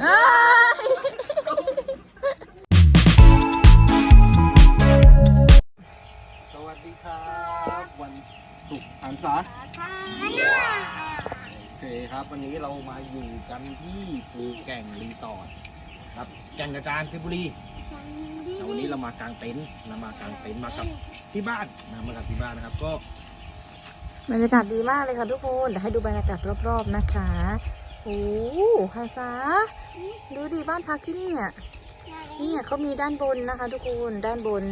เอ้ยสวัสดีครับ วันศุกร์หันษาโอเคครับ วันนี้เรามาอยู่กันที่ภูแก่งรีสอร์ทครับแก่งกระจานเพชรบุรีแล้ววันนี้เรามากางเต็นท์เรามากางเต็นท์มากับที่บ้านนะมากับที่บ้านนะครับก็บรรยากาศดีมากเลยค่ะทุกคนเดี๋ยวให้ดูบรรยากาศรอบๆนะคะ โอ้ภาษา ดูดิบ้านพักที่นี่อะเนี่ยเขามีด้านบนนะคะ ทุกคนด้านบน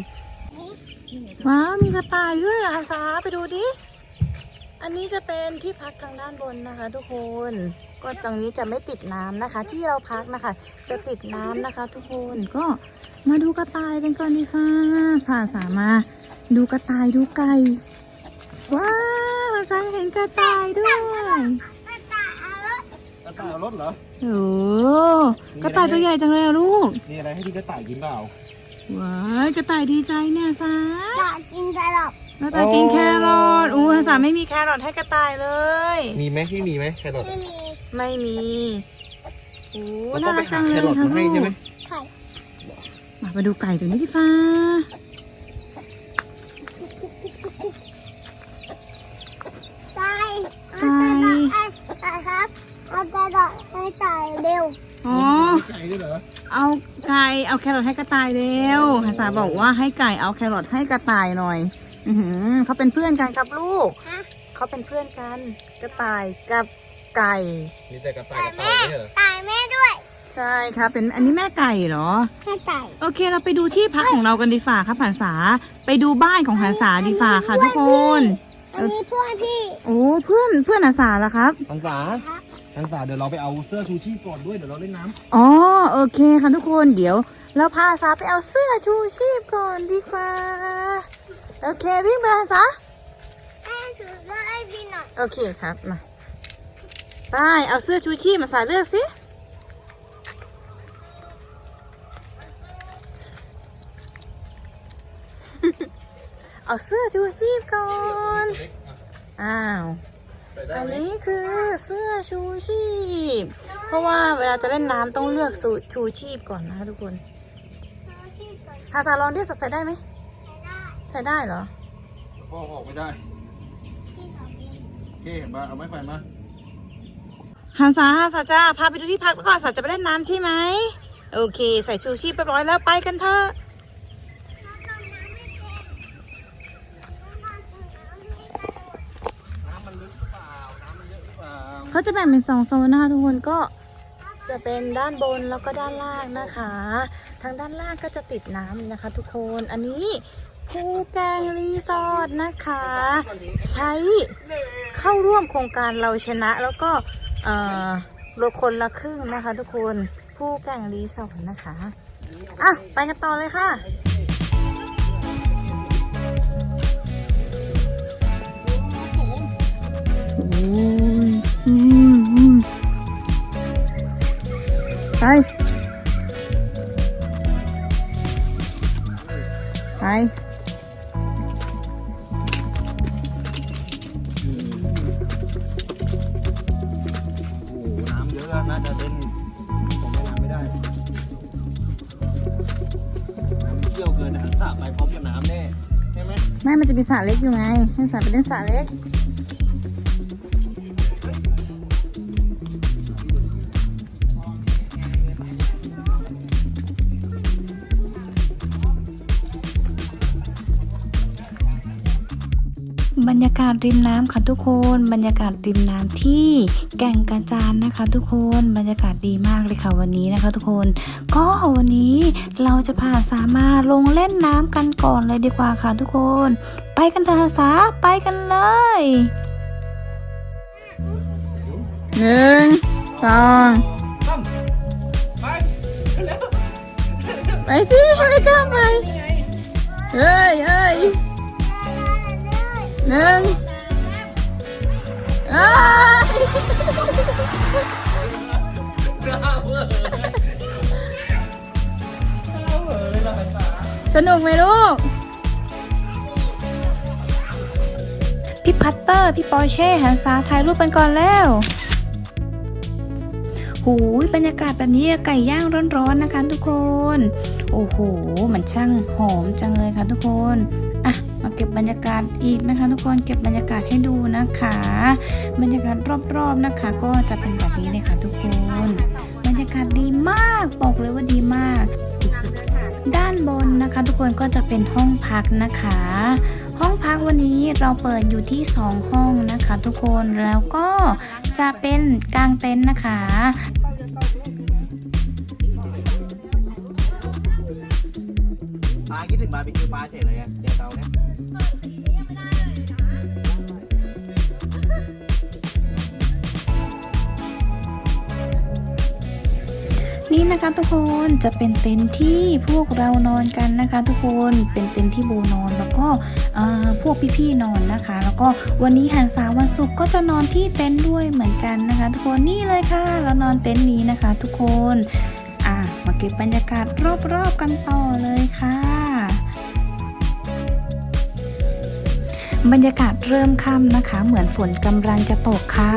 ว้าวมีกระต่ายด้วยเหรอภาษาไปดูดิ อันนี้จะเป็นที่พักทางด้านบนนะคะ ทุกคน ก็ตรงนี้จะไม่ติดน้ำนะคะ ที่เราพักนะคะ จะติดน้ำนะคะ ทุกคนก็มาดูกระต่ายกันก่อนดีค่ะภาษามา ดูกระต่ายดูไก่ว้าวภาษาเห็นกระต่ายด้วยกระ ต่ายเอารถเหรอ โอ้กระต่ายตัวใหญ่จังเลยอะลูกมีอะไรให้พี่กระต่ายกินเปล่า ว้ายกระต่ายดีใจเนี่ยซาอยากกินแครอทเราจะกินแครอทอู้ภาษาไม่มีแครอทให้กระต่ายเลย มีไหมพี่มีไหมแครอทไม่มีไม่มีโอ้เราต้น่าองไปรักจัหางเลแคยรอทค่ะมาให้ใช่ไหมไข่มามาดูไก่ตัวนี้ดีฟ้า ให้ไก่เร็วอ๋อ ไก่ด้วยเหรอเอาไก่เอาแครอทให้กระต่ายเร็วภาษาบอกว่าให้ไก่เอาแครอทให้กระต่ายหน่อย อือหือเขาเป็นเพื่อนกันครับลูก ฮะเขาเป็นเพื่อนกัน กระต่ายกับไก่ มีแต่กระต่ายกระต่ายไม่ใช่เหรอไก่แม่ด้วยใช่ครับเป็นอันนี้แม่ไก่เหรอ ให้ไก่โอเคเราไปดูที่พักของเรากันดีฝ่าครับหันษาไปดูบ้านของหันษาดีฝ่าค่ะทุกคน อันนี้เพื่อนพี่โอ้เพื่อนเพื่อนหันษาละครับทังษาครับ ทังษาเดี๋ยวเราไปเอาเสื้อชูชีพก่อนด้วยเดี๋ยวเราเล่นน้ำอ๋อโอเคค่ะทุกคนเดี๋ยว เราพาหันษาไปเอาเสื้อชูชีพก่อนดีกว่า โอเควิ่งไปหันษาแม่ถือว่าไอ้พี่หน่อยโอเคครับมาไปเอาเสื้อชูชีพมาใส่เลือกสิเอาเสื้อชูชีพก่อนอ้าว อันนี้คือเสื้อชูชีพ เพราะว่าเวลาจะเล่นน้ำต้องเลือกสูตรชูชีพก่อนนะคะทุกคนฮาซาลองดิใส่ได้ไหมใส่ได้เหรอพ่อออกไม่ได้โอเคมาเอาไม้ไผ่มาฮันซาฮันซาจ้าพาไปดูที่พักก่อนสัตว์จะไปเล่นน้ำใช่ไหมโอเค ใส่ชูชีพเรียบร้อยแล้วไปกันเถอะ เขาจะแบ่งเป็นสองโซนนะคะทุกคนก็จะเป็นด้านบนแล้วก็ด้านล่างนะคะ ทางด้านล่างก็จะติดน้ำนะคะ ทุกคนอันนี้ภูแกงรีสอร์ทนะคะ ใช้เข้าร่วมโครงการเราชนะแล้วก็เอ่อรถคนละครึ่งนะคะ ทุกคนผู้แก่งรีสอร์ทนะคะอะไปกันต่อเลยค่ะโอ้ยอืมอืม ไป ไป โอ้โหน้ำเยอะแล้วน่าจะเล่นผมไม่น้ำไม่ได้น้ำเชี่ยวเกินนะสระไปพร้อมกับน้ำแน่ใช่ไหม ไม่มันจะมีสระเล็กอยู่ไงให้สระไปเล่นสระเล็ก บรรยากาศริมน้ำค่ะทุกคน บรรยากาศริมน้ำที่แก่งกระจานนะคะ ทุกคนบรรยากาศดีมากเลยค่ะวันนี้นะคะ ทุกคน ก็วันนี้เราจะพาสามาลงเล่นน้ำกันก่อนเลยดีกว่าค่ะทุกคน ไปกันเถอะสาไปกันเลยหนึ่งสองไปสิไปข้ามไปเฮ้ยเฮ้ย หนึ่งเอ้ยสนุกไหมลูก พี่พัตเตอร์ พี่ปอร์เช่หันซาถ่ายรูปกันก่อนแล้ว หูยบรรยากาศแบบนี้ไก่ย่างร้อนๆนะคะทุกคน โอ้โหมันช่างหอมจังเลยค่ะทุกคนอะมาเก็บบรรยากาศอีกนะคะ ทุกคนเก็บบรรยากาศให้ดูนะคะ บรรยากาศรอบๆนะคะ ก็จะเป็นแบบนี้เลยค่ะทุกคน บรรยากาศดีมากบอกเลยว่าดีมากด้านบนนะคะ ทุกคนก็จะเป็นห้องพักนะคะ ห้องพักวันนี้เราเปิดอยู่ที่ 2 ห้องนะคะ ทุกคนแล้วก็จะเป็นกลางเต็นท์นะคะ คิดถึงบาร์บีคิวปลาเฉยเลยอะเจอเตาเนี่ยนี่นะคะทุกคนจะเป็นเต็นท์ที่พวกเรานอนกันนะคะ ทุกคนเป็นเต็นท์ที่โบนอนแล้วก็พวกพี่ๆนอนนะคะ แล้วก็วันนี้หันสาวันศุกร์ก็จะนอนที่เต็นท์ด้วยเหมือนกันนะคะ ทุกคนนี่เลยค่ะ เรานอนเต็นท์นี้นะคะ ทุกคนอะมาเก็บบรรยากาศรอบๆกันต่อเลยค่ะ บรรยากาศเริ่มค่ำนะคะ เหมือนฝนกำลังจะตกค่ะ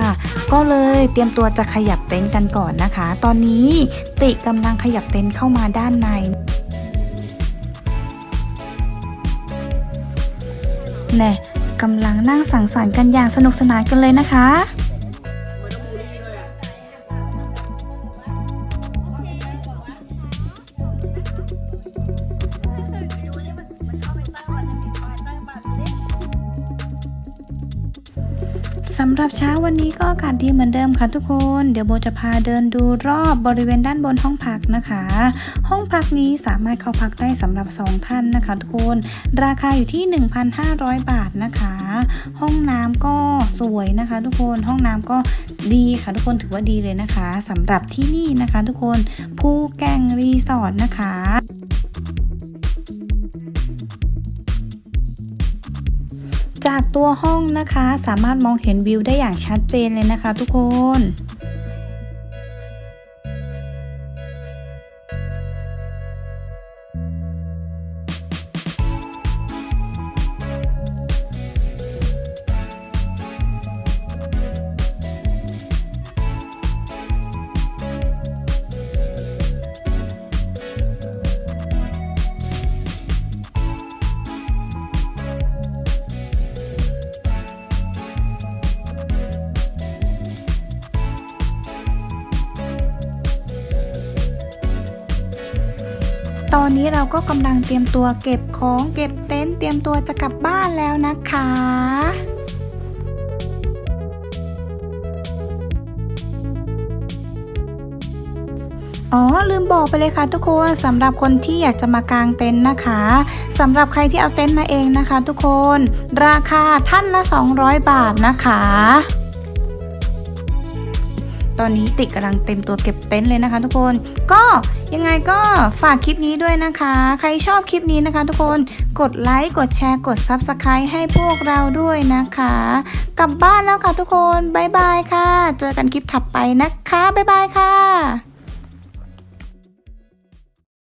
ก็เลยเตรียมตัวจะขยับเต็นท์กันก่อนนะคะ ตอนนี้ติกำลังขยับเต็นท์เข้ามาด้านในแน่กำลังนั่งสังสรรค์กันอย่างสนุกสนานกันเลยนะคะ สำหรับเช้าวันนี้ก็อากาศดีเหมือนเดิมค่ะทุกคน เดี๋ยวโบจะพาเดินดูรอบบริเวณด้านบนห้องพักนะคะ ห้องพักนี้สามารถเข้าพักได้สำหรับ 2 ท่านนะคะทุกคน ราคาอยู่ที่ 1,500 บาทนะคะ ห้องน้ำก็สวยนะคะ ทุกคนห้องน้ำก็ดีค่ะทุกคนถือว่าดีเลยนะคะสำหรับที่นี่นะคะ ทุกคนภูแกงรีสอร์ทนะคะ จากตัวห้องนะคะสามารถมองเห็นวิวได้อย่างชัดเจนเลยนะคะทุกคน ตอนนี้เราก็กำลังเตรียมตัวเก็บของเก็บเต็นท์เตรียมตัวจะกลับบ้านแล้วนะคะอ๋อลืมบอกไปเลยค่ะทุกคนสำหรับคนที่อยากจะมากางเต็นท์นะคะสำหรับใครที่เอาเต็นท์มาเองนะคะ ทุกคน ราคาท่านละ 200 บาทนะคะ ตอนนี้ติกกำลังเต็มตัวเก็บเต็นท์เลยนะคะ ทุกคน ก็ยังไงก็ฝากคลิปนี้ด้วยนะคะ ใครชอบคลิปนี้นะคะ ทุกคนกดไลค์กดแชร์กด Subscribe ให้พวกเราด้วยนะคะ กลับบ้านแล้วค่ะทุกคน บ๊ายบายค่ะ เจอกันคลิปถัดไปนะคะ บ๊ายบายค่ะ